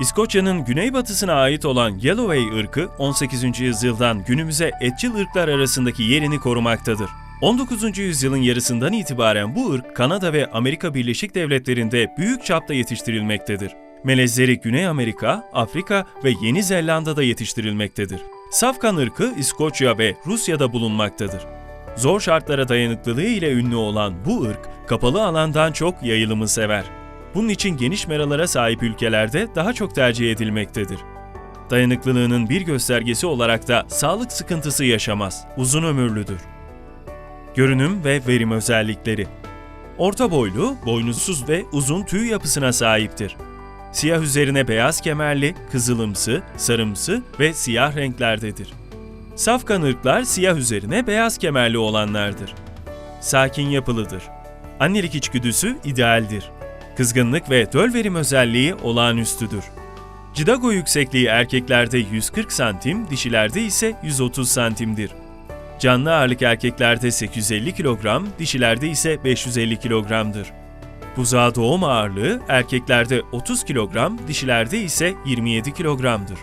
İskoçya'nın güneybatısına ait olan Yelloway ırkı 18. yüzyıldan günümüze etçil ırklar arasındaki yerini korumaktadır. 19. yüzyılın yarısından itibaren bu ırk Kanada ve Amerika Birleşik Devletleri'nde büyük çapta yetiştirilmektedir. Melezleri Güney Amerika, Afrika ve Yeni Zelanda'da yetiştirilmektedir. Safkan ırkı İskoçya ve Rusya'da bulunmaktadır. Zor şartlara dayanıklılığı ile ünlü olan bu ırk, kapalı alandan çok yayılımı sever. Bunun için geniş meralara sahip ülkelerde daha çok tercih edilmektedir. Dayanıklılığının bir göstergesi olarak da sağlık sıkıntısı yaşamaz, uzun ömürlüdür. Görünüm ve verim özellikleri Orta boylu, boynuzsuz ve uzun tüy yapısına sahiptir. Siyah üzerine beyaz kemerli, kızılımsı, sarımsı ve siyah renklerdedir. Safkan ırklar siyah üzerine beyaz kemerli olanlardır. Sakin yapılıdır. Annelik içgüdüsü idealdir. Kızgınlık ve döl verim özelliği olağanüstüdür. Cidago yüksekliği erkeklerde 140 santim, dişilerde ise 130 santimdir. Canlı ağırlık erkeklerde 850 kilogram, dişilerde ise 550 kilogramdır. Buzağı doğum ağırlığı erkeklerde 30 kilogram, dişilerde ise 27 kilogramdır.